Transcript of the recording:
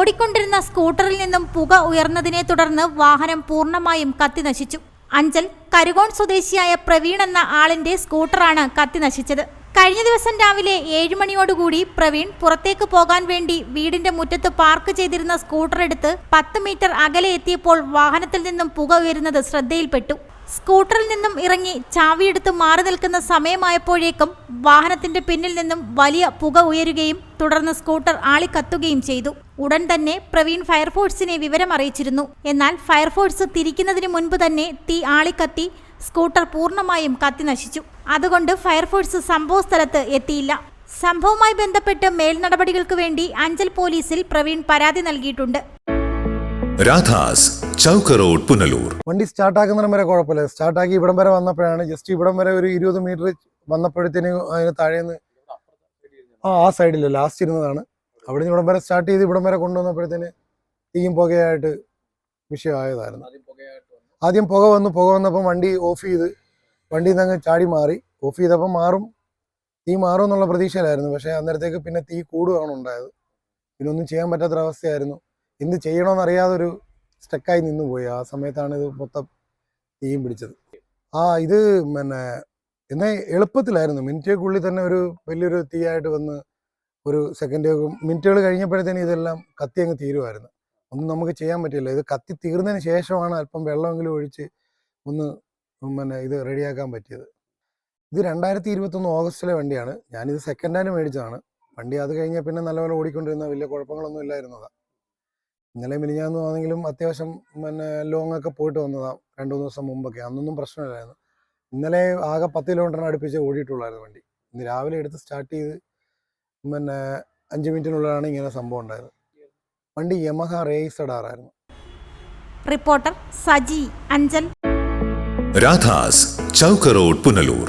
ഓടിക്കൊണ്ടിരുന്ന സ്കൂട്ടറിൽ നിന്നും പുക ഉയർന്നതിനെ തുടർന്ന് വാഹനം പൂർണമായും കത്തിനശിച്ചു അഞ്ചൽ കരുകോൺ സ്വദേശിയായ പ്രവീൺ എന്ന ആളിന്റെ സ്കൂട്ടറാണ് കത്തിനശിച്ചത് കഴിഞ്ഞ ദിവസം രാവിലെ ഏഴ് മണിയോടുകൂടി പ്രവീൺ പുറത്തേക്ക് പോകാൻ വേണ്ടി വീടിന്റെ മുറ്റത്ത് പാർക്ക് ചെയ്തിരുന്ന സ്കൂട്ടർ എടുത്ത് പത്ത് മീറ്റർ അകലെ എത്തിയപ്പോൾ വാഹനത്തിൽ നിന്നും പുക ഉയരുന്നത് ശ്രദ്ധയിൽപ്പെട്ടു. സ്കൂട്ടറിൽ നിന്നും ഇറങ്ങി ചാവിയെടുത്ത് മാറി നിൽക്കുന്ന സമയമായപ്പോഴേക്കും വാഹനത്തിന്റെ പിന്നിൽ നിന്നും വലിയ പുക ഉയരുകയും തുടർന്ന് സ്കൂട്ടർ ആളിക്കത്തുകയും ചെയ്തു. ഉടൻ തന്നെ പ്രവീൺ ഫയർഫോഴ്സിനെ വിവരം അറിയിച്ചിരുന്നു. എന്നാൽ ഫയർഫോഴ്സ് തിരിക്കുന്നതിന് മുൻപ് തന്നെ തീ ആളിക്കത്തി സ്കൂട്ടർ പൂർണമായും കത്തിനശിച്ചു അതുകൊണ്ട് ഫയർഫോഴ്സ് സംഭവസ്ഥലത്ത് എത്തിയില്ല. സംഭവവുമായി ബന്ധപ്പെട്ട് മേൽനടപടികൾക്ക് വേണ്ടി അഞ്ചൽ പോലീസിൽ പ്രവീൺ പരാതി നൽകിയിട്ടുണ്ട്. രാധാസ് ചൗക്ക റോഡ് പുനലൂർ. വണ്ടി സ്റ്റാർട്ട് സ്റ്റാർട്ടാക്കുന്നിടം വരെ കുഴപ്പമില്ല. സ്റ്റാർട്ടാക്കി ഇവിടം വരെ വന്നപ്പോഴാണ് ജസ്റ്റ് ഇവിടം വരെ ഒരു ഇരുപത് മീറ്റർ വന്നപ്പോഴത്തേനും അതിന് താഴേന്ന് ആ ആ സൈഡിൽ ലാസ്റ്റ് ഇരുന്നതാണ്. അവിടെ നിന്ന് ഇവിടം വരെ സ്റ്റാർട്ട് ചെയ്ത് ഇവിടം വരെ കൊണ്ടുവന്നപ്പോഴത്തേന് തീയും പുകയായിട്ട് വിഷയമായതായിരുന്നു. ആദ്യം പുക വന്നു. പുക വന്നപ്പോൾ വണ്ടി ഓഫ് ചെയ്ത് വണ്ടിയിൽ നിന്ന് അങ്ങ് ചാടി മാറി. ഓഫ് ചെയ്തപ്പോൾ മാറും. തീ മാറും എന്നുള്ള പ്രതീക്ഷയിലായിരുന്നു. പക്ഷേ അന്നേരത്തേക്ക് പിന്നെ തീ കൂടുകയാണ് ഉണ്ടായത്. പിന്നെ ഒന്നും ചെയ്യാൻ പറ്റാത്തൊരവസ്ഥയായിരുന്നു. എന്ത് ചെയ്യണമെന്നറിയാതെ ഒരു സ്റ്റക്കായി നിന്ന് പോയി. ആ സമയത്താണ് ഇത് മൊത്തം തീയും പിടിച്ചത്. ആ ഇത് പിന്നെ എന്നാൽ എളുപ്പത്തിലായിരുന്നു. മിനിറ്റുകൾക്കുള്ളിൽ തന്നെ ഒരു വലിയൊരു തീയായിട്ട് വന്ന് ഒരു സെക്കൻഡ് മിനിറ്റുകൾ കഴിഞ്ഞപ്പോഴത്തേനും ഇതെല്ലാം കത്തി അങ്ങ് തീരുമായിരുന്നു ഒന്നും നമുക്ക് ചെയ്യാൻ പറ്റില്ല ഇത് കത്തി തീർന്നതിന് ശേഷമാണ് അല്പം വെള്ളമെങ്കിലും ഒഴിച്ച് ഒന്ന് പിന്നെ ഇത് റെഡിയാക്കാൻ പറ്റിയത്. ഇത് രണ്ടായിരത്തി ഇരുപത്തൊന്ന് ഓഗസ്റ്റിലെ വണ്ടിയാണ്. ഞാനിത് സെക്കൻഡ് ഹാൻഡ് മേടിച്ചതാണ്. വണ്ടി അത് കഴിഞ്ഞാൽ പിന്നെ നല്ലപോലെ ഓടിക്കൊണ്ടിരുന്ന വലിയ കുഴപ്പങ്ങളൊന്നും ഇല്ലായിരുന്നതാണ് ഇന്നലെ മിനിഞ്ഞാന്ന് ആണെങ്കിലും അത്യാവശ്യം പിന്നെ ലോങ് ഒക്കെ പോയിട്ട് വന്നതാ രണ്ടു മൂന്ന് ദിവസം മുമ്പൊക്കെ. അന്നൊന്നും പ്രശ്നമില്ലായിരുന്നു. ഇന്നലെ ആകെ പത്ത് കിലോമീറ്ററിന് അടുപ്പിച്ച് ഓടിയിട്ടുള്ളായിരുന്നു വണ്ടി. ഇന്ന് രാവിലെ എടുത്ത് സ്റ്റാർട്ട് ചെയ്ത് പിന്നെ അഞ്ച് മിനിറ്റിനുള്ളിലാണ് ഇങ്ങനെ സംഭവം ഉണ്ടായത്. വണ്ടി യമഹ റേസഡ് ആറായിരുന്നു റിപ്പോർട്ടർ സജി അഞ്ചൽ. രാധാസ് ചൗക്കറോഡ് പുനലൂർ.